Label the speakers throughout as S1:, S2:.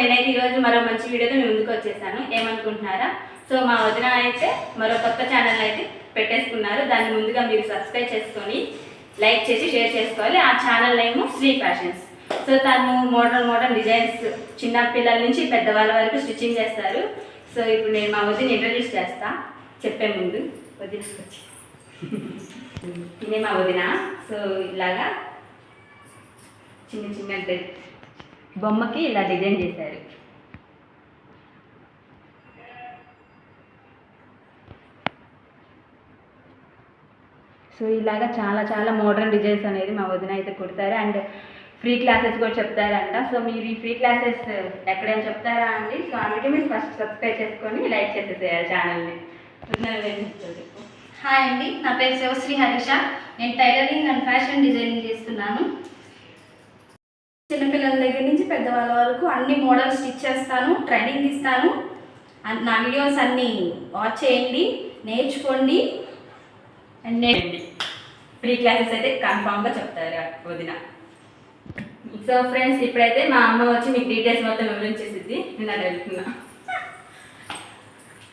S1: ఈరోజు మరో మంచి వీడియోతో మేము ముందుకు వచ్చేసాను. ఏమనుకుంటున్నారా? సో మా వదిన అయితే మరో కొత్త ఛానల్ అయితే పెట్టేసుకున్నారు. దాన్ని ముందుగా మీరు సబ్స్క్రైబ్ చేసుకొని లైక్ చేసి షేర్ చేసుకోవాలి. ఆ channel name Sri fashions so తను మోడర్న్ మోడర్న్ డిజైన్స్ చిన్న పిల్లల నుంచి పెద్దవాళ్ళ వరకు స్టిచ్చింగ్ చేస్తారు. సో ఇప్పుడు నేను మా వదిన ఇంట్రడ్యూస్ చేస్తా. చెప్పే ముందు వదిన ఇదే మా వదిన. సో ఇలాగా చిన్న చిన్న బొమ్మకి ఇలా డిజైన్ చేశారు. సో ఇలాగా చాలా చాలా మోడర్న్ డిజైన్స్ అనేది మా వదిన అయితే కుడతారు. అండ్ ఫ్రీ క్లాసెస్ కూడా చెప్తారంట. సో మీరు ఈ ఫ్రీ క్లాసెస్ ఎక్కడైనా చెప్తారా అండి? సో అందుకే మీరు ఫస్ట్ సబ్స్క్రైబ్ చేసుకొని లైక్ చేసేసేయాలి ఛానల్ని
S2: హాయ్ అండి నా పేరు శివశ్రీ హరీష. నేను టైలరింగ్ అండ్ ఫ్యాషన్ డిజైనింగ్ చేస్తున్నాను. చిన్నపిల్లల దగ్గర నుంచి పెద్దవాళ్ళ వరకు అన్ని మోడల్స్ స్టిచ్ చేస్తాను ట్రైనింగ్ ఇస్తాను. అన్- నా వీడియోస్ అన్నీ వాచ్ చేయండి నేర్చుకోండి.
S1: అండ్ నేర్చండి ఫ్రీ క్లాసెస్ అయితే కన్ఫామ్గా చెప్తారు వదిన. సో ఫ్రెండ్స్ ఇప్పుడైతే మా అమ్మ వచ్చి మీకు డీటెయిల్స్ మొత్తం వివరించేసింది. నేను అది వెళ్తున్నా.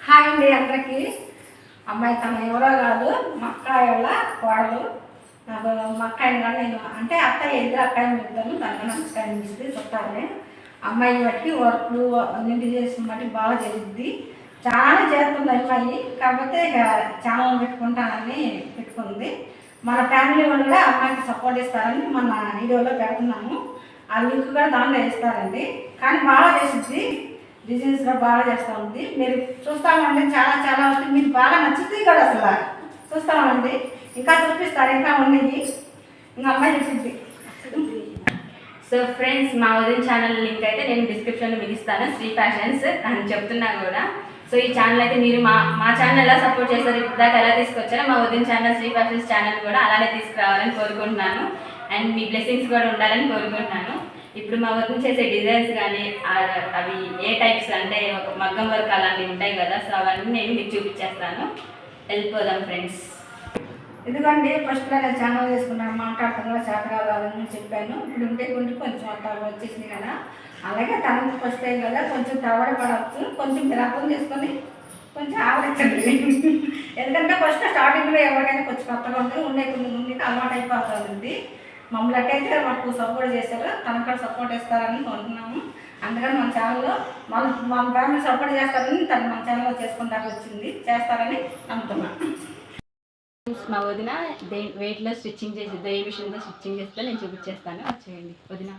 S3: హాయ్ అండి అందరికీ. అమ్మాయి తన ఎవరో కాదు మా అక్క వాళ్ళ కోడలు. నాకు మా అక్కాయిని నేను అంటే అత్తయ్య ఇద్దరు అక్కాయిని పెడతాను తనకు నమస్కారం ఇస్తే చుట్టాలే అమ్మాయిని బట్టి వర్క్లు అన్నింటి చేసిన బట్టి బాగా చేస్తుంది చాలా చేస్తుంది అమ్మాయి కాకపోతే ఇక ఛానల్ పెట్టుకుంటానని పెట్టుకుంది. మన ఫ్యామిలీ వాళ్ళు కూడా అమ్మాయికి సపోర్ట్ ఇస్తారని మన వీడియోలో పెడుతున్నాము. ఆ లింక్ కూడా దాంట్లో ఇస్తారండి కానీ బాగా చేసింది డిజైన్స్ కూడా బాగా చేస్తూ ఉంది. మీరు చూస్తామండి చాలా చాలా వస్తుంది మీకు బాగా నచ్చుతుంది కూడా అసలు. చూస్తామండి ఇంకా చూపిస్తారు? ఇంకా ఉన్నాయి. ఇంకా అమ్మాయి చూసింది.
S1: సో ఫ్రెండ్స్ మా వదిన ఛానల్ లింక్ అయితే నేను డిస్క్రిప్షన్లో మిగిస్తాను. శ్రీ ఫ్యాషన్స్ అని చెప్తున్నా కూడా. సో ఈ ఛానల్ అయితే మీరు మా మా ఛానల్ ఎలా సపోర్ట్ చేశారు? దాకా ఎలా తీసుకొచ్చారో మా వదిన ఛానల్ శ్రీ ఫ్యాషన్స్ ఛానల్ కూడా అలానే తీసుకురావాలని కోరుకుంటున్నాను. అండ్ మీ బ్లెస్సింగ్స్ కూడా ఉండాలని కోరుకుంటున్నాను. ఇప్పుడు మా వర్క్ చేసే డిజైన్స్ కానీ అవి ఏ టైప్స్ అంటే ఒక మగ్గం వర్క్ అలాంటివి ఉంటాయి కదా సో అవన్నీ నేను మీకు చూపించేస్తాను. వెళ్ళిపోదాం ఫ్రెండ్స్
S3: ఎందుకంటే ఫస్ట్ నేను ఛానల్ చేసుకున్నాను మాట్లాడుతున్నా చేతగా రాదని చెప్పాను. ఇప్పుడు ఉంటే కొంచెం కొంచెం అట్లా వచ్చేసింది కదా. అలాగే తనకి ఫస్ట్ టైం కదా కొంచెం తవడ పడవచ్చు కొంచెం విలాపం చేసుకొని కొంచెం ఆవరించండి. ఎందుకంటే ఫస్ట్ స్టార్టింగ్లో ఎవరికైనా కొంచెం కొత్తగా ఉంటుంది ఉండే కొన్ని ముందుకి అలవాటు అయిపోతుంది. మమ్మల్ని అట్టయితే మాకు సపోర్ట్ చేశారు. తనకు కూడా సపోర్ట్ ఇస్తారని అనుకుంటున్నాము అందుకని మన ఛానల్లో మన మన ఫ్యామిలీ సపోర్ట్ చేస్తారని తను మన ఛానల్లో చేసుకుంటానికి వచ్చింది. చేస్తారని నమ్ముతున్నాను
S1: మా వదిన దే వెయిట్లో స్టిచ్చింగ్ చేసి దే మిషన్తో స్టిచ్చింగ్ చేస్తే నేను చూపించేస్తాను. అది చేయండి వదిన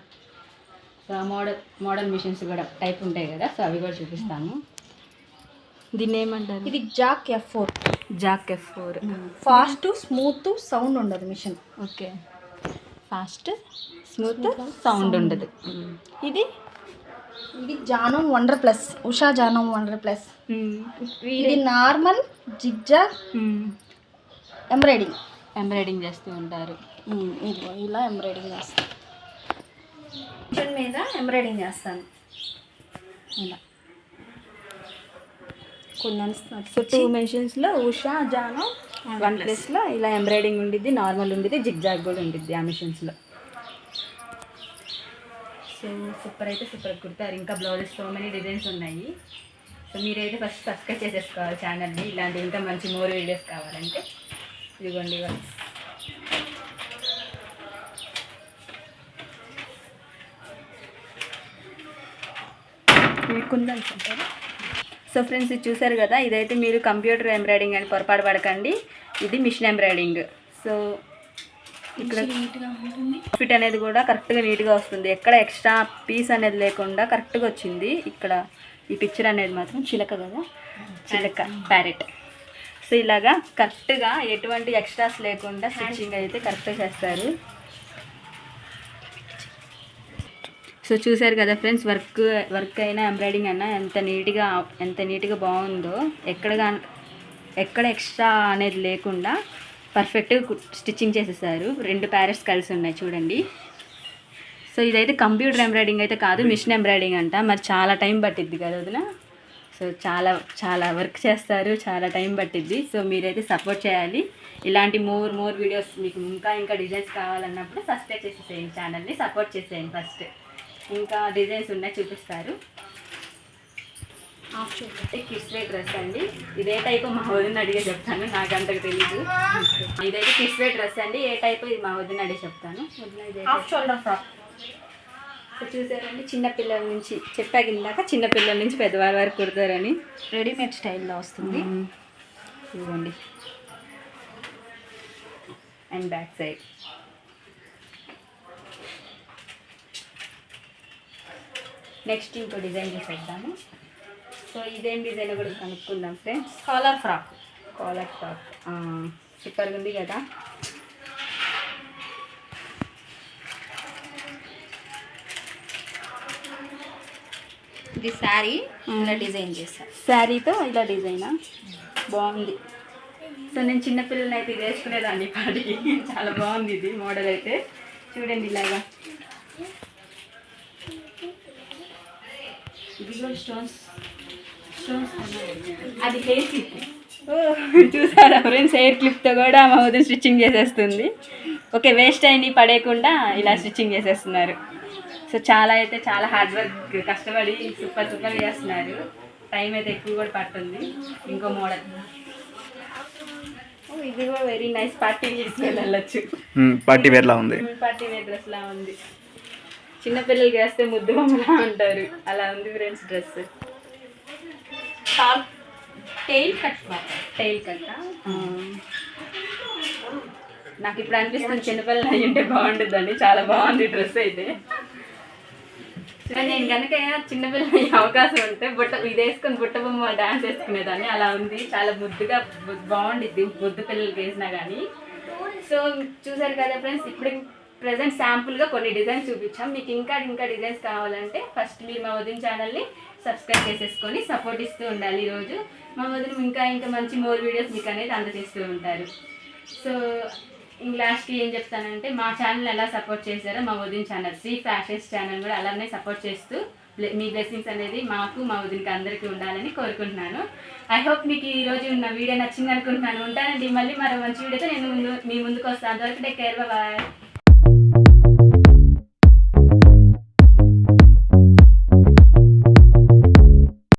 S1: సో మోడల్ మోడల్ మిషన్స్ కూడా టైప్ ఉంటాయి కదా సో అవి కూడా చూపిస్తాను. దీన్ని ఏమంటారు?
S2: ఇది Jack F four
S1: Jack F four
S2: fast smooth sound ఉండదు machine
S1: okay. Fast smooth sound ఉండదు. ఇది
S2: ఇది Janome wonder plus Usha Janome wonder plus ఇది నార్మల్ జిగ్జా ఎంబ్రాయిడింగ్
S1: ఎంబ్రాయిడింగ్ చేస్తూ ఉంటారు.
S2: ఇదిగో ఇలా ఎంబ్రాయిడింగ్ చేస్తాను మిషన్ మీద ఎంబ్రాయిడింగ్ చేస్తాను. ఇలా. కొన్ని
S1: సో టూ మెషిన్స్లో ఉషా జానో వన్ ప్లస్లో ఇలా ఎంబ్రాయిడింగ్ ఉండిద్ది నార్మల్ ఉండిద్ది జిగ్జాగ్ కూడా ఉండిద్ది ఆ మిషన్స్లో సో సూపర్ అయితే సూపర్ కుడతారు. ఇంకా బ్లౌజెస్ సో మెనీ డిజైన్స్ ఉన్నాయి. సో మీరైతే ఫస్ట్ సబ్స్క్రైబ్ చేసేసుకోవాలి ఛానల్ని ఇలాంటి ఇంకా మంచి మోర్ వీడియోస్ కావాలంటే ఇదిగోండి ఇవ్వండి
S2: అంటారు
S1: సో ఫ్రెండ్స్ ఇది చూసారు కదా? ఇదైతే మీరు కంప్యూటర్ ఎంబ్రాయిడింగ్ అని పొరపాటు పడకండి. ఇది మిషన్ ఎంబ్రాయిడింగ్. సో ఇక్కడ ఫిట్ అనేది కూడా కరెక్ట్గా నీట్గా వస్తుంది. ఎక్కడ ఎక్స్ట్రా పీస్ అనేది లేకుండా కరెక్ట్గా వచ్చింది. ఇక్కడ ఈ పిక్చర్ అనేది మాత్రం చిలక కదా? చిలక ప్యారెట్. సో ఇలాగా కరెక్ట్గా ఎటువంటి ఎక్స్ట్రాస్ లేకుండా స్టిచ్చింగ్ అయితే కరెక్ట్గా చేస్తారు. సో చూసారు కదా ఫ్రెండ్స్ వర్క్ వర్క్ అయినా ఎంబ్రాయిడింగ్ అయినా ఎంత నీట్గా ఎంత నీట్గా బాగుందో ఎక్కడగా ఎక్కడ ఎక్స్ట్రా అనేది లేకుండా పర్ఫెక్ట్గా స్టిచ్చింగ్ చేసేసారు. రెండు ప్యారెట్స్ కలిసి ఉన్నాయి చూడండి. సో ఇదైతే కంప్యూటర్ ఎంబ్రాయిడింగ్ అయితే కాదు మిషన్ ఎంబ్రాయిడింగ్ అంట. మరి చాలా టైం పట్టిద్ది కదా వదిన? సో చాలా చాలా వర్క్ చేస్తారు చాలా టైం పట్టిద్ది. సో మీరైతే సపోర్ట్ చేయాలి. ఇలాంటి మోర్ మోర్ వీడియోస్ మీకు ఇంకా ఇంకా డిజైన్స్ కావాలన్నప్పుడు సబ్స్క్రైబ్ చేసేసేయండి ఛానల్ని సపోర్ట్ చేసేయండి ఫస్ట్. ఇంకా డిజైన్స్ ఉన్నాయి చూపిస్తారు.
S2: షోల్డర్
S1: కిడ్స్ వేర్ డ్రెస్ అండి. ఇదే టైప్ మా వదిన అడిగే చెప్తాను నాకు అంతకు తెలీదు ఇదైతే కిడ్స్ వేర్ డ్రెస్ అండి ఏ టైప్ ఇది మా వదిన అడిగి చెప్తాను.
S2: హాఫ్ షోల్డర్ ఫ్రాక్
S1: సో చూసారండి చిన్న పిల్లల నుంచి చెప్పాక ఇందాక చిన్న పిల్లల నుంచి పెద్దవారి వరకు కుడతారని.
S2: రెడీమేడ్ స్టైల్లో వస్తుంది.
S1: ఇదిగోండి. And back side. నెక్స్ట్ ఇంకో డిజైన్ చేసేద్దాము. సో ఇదేం డిజైన్ కూడా కనుక్కుందాం friends.
S2: Collar frock.
S1: Collar top సూపర్గా ఉంది కదా.
S2: ఇది శారీ ఇలా డిజైన్ చేశారు
S1: శారీతో ఇలా డిజైనా బాగుంది. సో నేను చిన్నపిల్లల్ని అయితే ఇది వేసుకునేదాన్ని పాటికి. చాలా బాగుంది ఇది మోడల్ అయితే. చూడండి ఇలాగా. ఇది కూడా స్టోన్స్ స్టోన్స్ అది హెయిర్ క్లిప్. చూసారా ఫ్రెండ్స్? హెయిర్ క్లిప్తో కూడా మా వదిన స్టిచ్చింగ్ చేసేస్తుంది. ఓకే వేస్ట్ అయింది పడేయకుండా ఇలా స్టిచ్చింగ్ చేసేస్తున్నారు. సో చాలా అయితే చాలా హార్డ్ వర్క్ కష్టపడి సూపర్ సూపర్ చేస్తున్నారు. టైం అయితే ఎక్కువ కూడా పడుతుంది. ఇంకో మోడల్ ఇది కూడా వెరీ నైస్ పార్టీ వెళ్ళొచ్చు.
S4: పార్టీ వేర్లా ఉంది.
S1: పార్టీ వేర్ డ్రెస్ లా ఉంది. చిన్నపిల్లలకి వేస్తే ముద్దు బొమ్మలా ఉంటారు. అలా ఉంది friends dress
S2: top tail cut
S1: tail కట్ట నాకు ఇప్పుడు అనిపిస్తుంది చిన్నపిల్లలు అయ్యి ఉంటే బాగుంటుందండి చాలా బాగుంది డ్రెస్ అయితే. నేను కనుక చిన్నపిల్లలు అవకాశం ఉంటే బుట్ట ఇది వేసుకొని బుట్ట బొమ్మ డాన్స్ వేసుకునేదాన్ని. అలా ఉంది. చాలా ముద్దుగా బాగుండిద్ది. బుద్ధు పిల్లలకి వేసినా కానీ సో చూసారు కదా ఫ్రెండ్స్ ఇప్పుడు ప్రజెంట్ శాంపుల్గా కొన్ని డిజైన్స్ చూపించాం. మీకు ఇంకా ఇంకా డిజైన్స్ కావాలంటే ఫస్ట్ మీరు మా వదిన ఛానల్ని సబ్స్క్రైబ్ చేసేసుకొని సపోర్ట్ ఇస్తూ ఉండాలి ఈరోజు మా వదిన ఇంకా ఇంకా మంచి మోర్ వీడియోస్ మీకు అనేది అందజేస్తూ ఉంటారు. సో ఇంక లాస్ట్కి ఏం చెప్తానంటే మా ఛానల్ ఎలా సపోర్ట్ చేశారో మా వదిన ఛానల్ శ్రీ ఫ్యాషన్స్ ఛానల్ కూడా అలానే సపోర్ట్ చేస్తూ మీ బ్లెస్సింగ్స్ అనేది మాకు మా వదినకి అందరికీ ఉండాలని కోరుకుంటున్నాను. ఐ హోప్ మీకు ఈ రోజు ఉన్న వీడియో నచ్చింది అనుకుంటున్నాను ఉంటానండి మళ్ళీ మరో మంచి వీడియోతో నేను ముందు మీ ముందుకు వస్తాను. అంతవరకు టేక్ కేర్ బాయ్.